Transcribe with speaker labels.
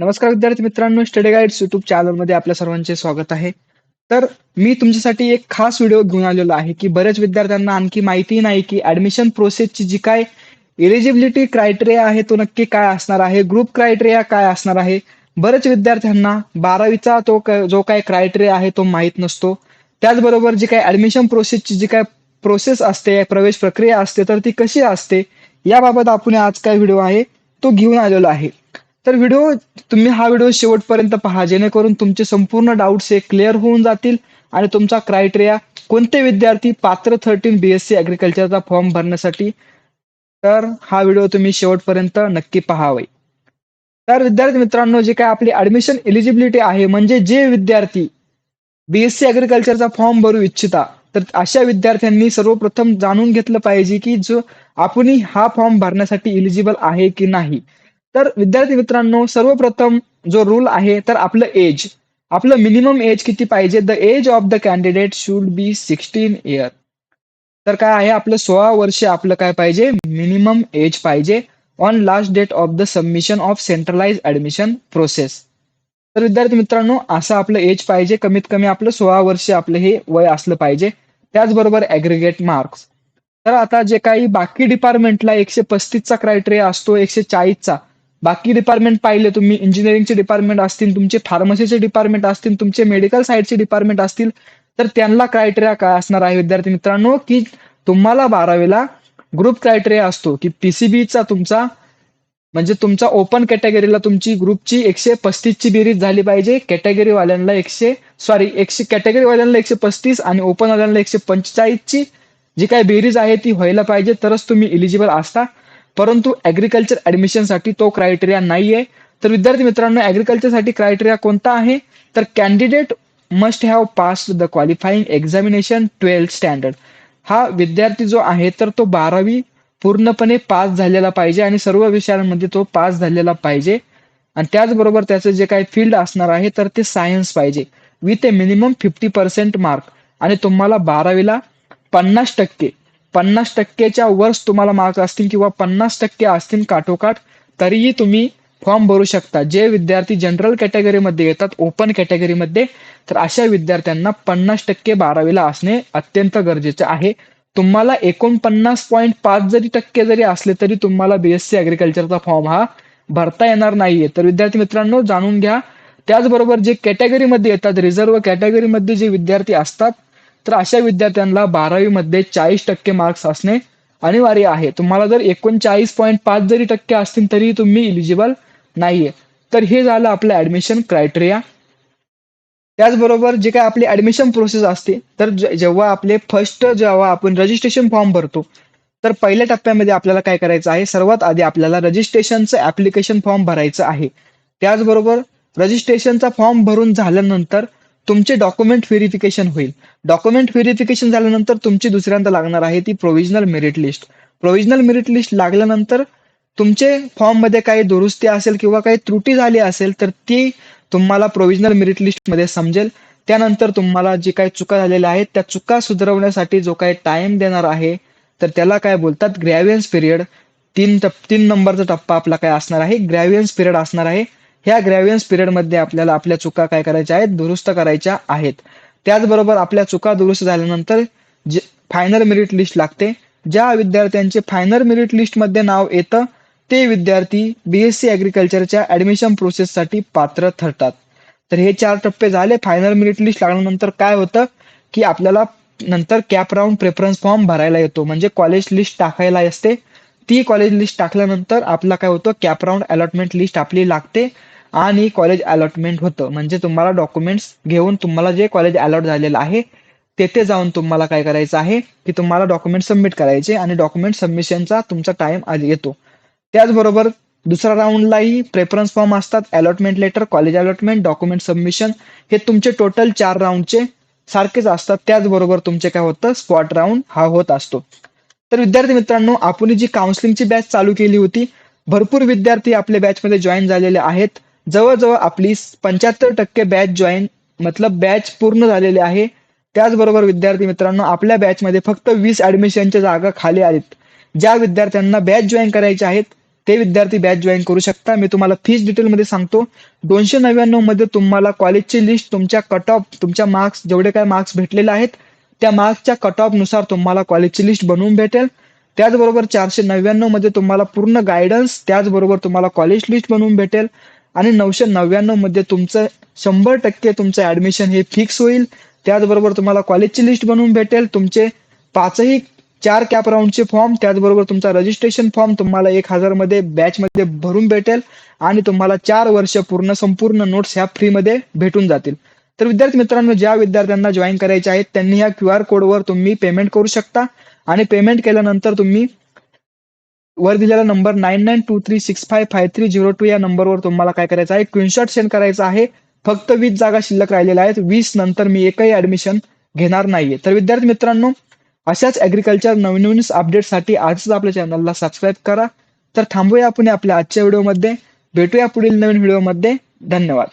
Speaker 1: नमस्कार विद्यार्थी मित्रांनो स्टडी गाईड्स युट्यूब चॅनलमध्ये आपल्या सर्वांचे स्वागत आहे. तर मी तुमच्यासाठी एक खास व्हिडिओ घेऊन आलेलो आहे की बऱ्याच विद्यार्थ्यांना आणखी माहिती नाही की ऍडमिशन प्रोसेसची जी काय एलिजिबिलिटी क्रायटेरिया आहे तो नक्की काय असणार आहे ग्रुप क्रायटेरिया काय असणार आहे बरेच विद्यार्थ्यांना बारावीचा तो क- जो काय क्रायटेरिया आहे तो माहीत नसतो. त्याचबरोबर जी काय ऍडमिशन प्रोसेसची जी काय प्रोसेस असते प्रवेश प्रक्रिया असते तर ती कशी असते याबाबत आपण आज काय व्हिडिओ आहे तो घेऊन आलेलो आहे. तर व्हिडिओ तुम्ही हा व्हिडिओ शेवटपर्यंत पहा जेणेकरून तुमचे संपूर्ण डाऊट्स हे क्लिअर होऊन जातील आणि तुमचा क्रायटेरिया कोणते विद्यार्थी पात्र थर्टीन बीएससी ऍग्रिकल्चरचा फॉर्म भरण्यासाठी. तर हा व्हिडिओ तुम्ही शेवटपर्यंत नक्की पहावे. तर विद्यार्थी मित्रांनो जे काय आपली ऍडमिशन एलिजिबिलिटी आहे म्हणजे जे विद्यार्थी बीएससी ऍग्रिकल्चरचा फॉर्म भरू इच्छिता तर अशा विद्यार्थ्यांनी सर्वप्रथम जाणून घेतलं पाहिजे की जो आपण हा फॉर्म भरण्यासाठी इलिजिबल आहे की नाही. तर विद्यार्थी मित्रांनो सर्वप्रथम जो रूल आहे तर आपलं एज आपलं मिनिमम एज किती पाहिजे? The age of the candidate should be sixteen year तर काय आहे? आपलं सोळा वर्ष आपलं काय पाहिजे? मिनिमम एज पाहिजे. On last date of the submission of centralize admission process तर विद्यार्थी मित्रांनो असं आपलं एज पाहिजे. कमीत कमी आपलं सोळा वर्ष आपलं हे वय असलं पाहिजे. त्याचबरोबर ऍग्रिगेट मार्क्स तर आता जे काही बाकी डिपार्टमेंटला एकशे पस्तीसचा क्रायटेरिया असतो एकशे चाळीसचा बाकी डिपार्टमेंट पाहिले तुम्ही इंजिनिअरिंगचे डिपार्टमेंट असतील तुमचे फार्मसीचे डिपार्टमेंट असतील तुमचे मेडिकल साईडचे डिपार्टमेंट असतील तर त्यांना क्रायटेरिया काय असणार आहे विद्यार्थी मित्रांनो? की तुम्हाला बारावीला ग्रुप क्रायटेरिया असतो की पीसीबीचा तुमचा म्हणजे तुमचा ओपन कॅटेगरीला तुमची ग्रुपची एकशे पस्तीसची बेरीज झाली पाहिजे कॅटेगरीवाल्यांना एकशे सॉरी एकशे कॅटेगरी वाल्यांना एकशे पस्तीस आणि ओपनवाल्यांना एकशे पंचेचाळीसची जी काय बेरीज आहे ती व्हायला पाहिजे तरच तुम्ही इलिजिबल असता. परंतु ऍग्रिकल्चर ऍडमिशनसाठी तो क्रायटेरिया नाहीये. तर विद्यार्थी मित्रांनो ऍग्रिकल्चरसाठी क्रायटेरिया कोणता आहे? तर candidate must have pass the qualifying examination twelfth standard हा विद्यार्थी जो आहे तर तो बारावी पूर्णपणे पास झालेला पाहिजे आणि सर्व विषयांमध्ये तो पास झालेला पाहिजे. आणि त्याचबरोबर त्याचं जे काही फील्ड असणार आहे तर ते सायन्स पाहिजे. With a minimum fifty percent mark आणि तुम्हाला बारावीला पन्नास टक्के पन्नास टक्केच्या वर्ष तुम्हाला मार्क असतील किंवा पन्नास टक्के असतील काठोकाठ तरीही तुम्ही फॉर्म भरू शकता. जे विद्यार्थी जनरल कॅटेगरीमध्ये येतात ओपन कॅटेगरीमध्ये तर अशा विद्यार्थ्यांना पन्नास टक्के बारावीला असणे अत्यंत गरजेचे आहे. तुम्हाला एकोणपन्नास पॉईंट पाच जरी टक्के जरी असले तरी तुम्हाला बीएससी अग्रिकल्चरचा फॉर्म हा भरता येणार नाहीये. तर विद्यार्थी मित्रांनो जाणून घ्या. त्याचबरोबर जे कॅटेगरीमध्ये येतात रिझर्व्ह कॅटेगरीमध्ये जे विद्यार्थी असतात तर अशा विद्यार्थ्यांना बारावीमध्ये चाळीस टक्के मार्क्स असणे अनिवार्य आहे. तुम्हाला जर एकोणचाळीस पॉईंट पाच जरी टक्के असतील तरी तुम्ही इलिजिबल नाहीये. तर हे झालं आपलं ऍडमिशन क्रायटेरिया त्याचबरोबर जे काय आपली ऍडमिशन प्रोसेस असते तर जेव्हा आपले फर्स्ट जेव्हा आपण रजिस्ट्रेशन फॉर्म भरतो तर पहिल्या टप्प्यामध्ये आपल्याला काय करायचं आहे? सर्वात आधी आपल्याला रजिस्ट्रेशनचं ऍप्लिकेशन फॉर्म भरायचं आहे. त्याचबरोबर रजिस्ट्रेशनचा फॉर्म भरून झाल्यानंतर तुमचे डॉक्युमेंट व्हेरिफिकेशन होईल. डॉक्युमेंट व्हेरिफिकेशन झाल्यानंतर तुमची दुसऱ्यांदा लागणार आहे ती provisional merit list provisional merit list लागल्यानंतर तुमचे फॉर्ममध्ये काही दुरुस्ती असेल किंवा काही त्रुटी झाली असेल तर ती तुम्हाला प्रोव्हिजनल मेरिट लिस्टमध्ये समजेल. त्यानंतर तुम्हाला जे काही चुका झालेल्या आहेत त्या चुका सुधारवण्यासाठी जो काही टाइम देणार आहे तर त्याला काय बोलतात? ग्रॅव्हियन्स पिरियड तीन टप तीन नंबरचा टप्पा आपला काय असणार आहे? ग्रॅव्हियन्स पिरियड असणार आहे. ह्या ग्रॅव्हियन्स पिरियडमध्ये आपल्याला आपल्या चुका काय करायच्या आहेत? दुरुस्त करायच्या आहेत. त्याचबरोबर आपल्या चुका दुरुस्त झाल्यानंतर जे फायनल मेरिट लिस्ट लागते. ज्या विद्यार्थ्यांचे फायनल मेरिट लिस्टमध्ये नाव येतं ते विद्यार्थी बीएससी अग्रिकल्चरच्या ऍडमिशन प्रोसेससाठी पात्र ठरतात. तर हे चार टप्पे झाले. फायनल मेरिट लिस्ट लागल्यानंतर काय होतं? की आपल्याला नंतर कॅप राऊंड प्रेफरन्स फॉर्म भरायला येतो. म्हणजे कॉलेज लिस्ट टाकायला असते. ती कॉलेज लिस्ट टाकल्यानंतर आपला काय होतं? कॅप राऊंड अलॉटमेंट लिस्ट आपली लागते. आणि कॉलेज अलॉटमेंट होतं. म्हणजे तुम्हाला डॉक्युमेंट्स घेऊन तुम्हाला जे कॉलेज अलॉट झालेलं आहे तेथे जाऊन तुम्हाला काय करायचं आहे की तुम्हाला डॉक्युमेंट सबमिट करायचे आणि डॉक्युमेंट सबमिशनचा तुमचा टाइम आधी येतो. त्याचबरोबर दुसऱ्या राऊंडलाही प्रेफरन्स फॉर्म असतात allotment letter college allotment document submission हे तुमचे टोटल चार राऊंडचे सारखेच असतात. त्याचबरोबर तुमचे काय होतं स्पॉट राऊंड हा होत असतो. तर विद्यार्थी मित्रांनो आपण जी काउन्सिलिंगची बॅच चालू केली होती भरपूर विद्यार्थी आपल्या बॅचमध्ये जॉईन झालेले आहेत. जवळजवळ आपली पंच्याहत्तर टक्के बॅच जॉईन मतलब बॅच पूर्ण झालेली आहे. त्याचबरोबर विद्यार्थी मित्रांनो आपल्या बॅचमध्ये फक्त वीस ऍडमिशनच्या जागा खाली आहेत. ज्या विद्यार्थ्यांना बॅच जॉईन करायचे आहेत ते विद्यार्थी बॅच जॉईन करू शकता. मी तुम्हाला फीस डिटेलमध्ये सांगतो. दोनशे नव्याण्णवमध्ये तुम्हाला कॉलेजची लिस्ट तुमच्या कट ऑफ तुमच्या मार्क्स जेवढे काय मार्क्स भेटलेले आहेत त्या मार्क्सच्या कट ऑफनुसार तुम्हाला कॉलेजची लिस्ट बनवून भेटेल. त्याचबरोबर चारशे नव्याण्णवमध्ये तुम्हाला पूर्ण गायडन्स त्याचबरोबर तुम्हाला कॉलेज लिस्ट बनवून भेटेल. आणि नऊशे नव्याण्णवमध्ये तुमचं शंभर टक्के तुमचं ऍडमिशन हे फिक्स होईल. त्याचबरोबर तुम्हाला कॉलेजची लिस्ट बनवून भेटेल. तुमचे पाचही चार कॅप राऊंडचे फॉर्म त्याचबरोबर तुमचा रजिस्ट्रेशन फॉर्म तुम्हाला एक हजारमध्ये बॅच मध्ये भरून भेटेल. आणि तुम्हाला चार वर्ष पूर्ण संपूर्ण नोट्स ह्या फ्रीमध्ये भेटून जातील. तर विद्यार्थी मित्रांनो ज्या विद्यार्थ्यांना जॉईन करायचे आहेत त्यांनी ह्या क्यू आर कोडवर तुम्ही पेमेंट करू शकता. आणि पेमेंट केल्यानंतर तुम्ही वर दिलेला number nine nine two three six five five three zero two या नंबरवर तुम्हाला काय करायचं आहे? स्क्रीनशॉट सेंड करायचा आहे. फक्त वीस जागा शिल्लक राहिलेल्या आहेत. वीस नंतर मी एकही ऍडमिशन घेणार नाहीये. तर विद्यार्थी मित्रांनो अशाच ऍग्रिकल्चर नवीन नवीन अपडेटसाठी आजच आपल्या चॅनलला सबस्क्राईब करा. तर थांबूया आपण आपल्या आजच्या व्हिडिओमध्ये भेटूया पुढील नवीन व्हिडिओमध्ये धन्यवाद.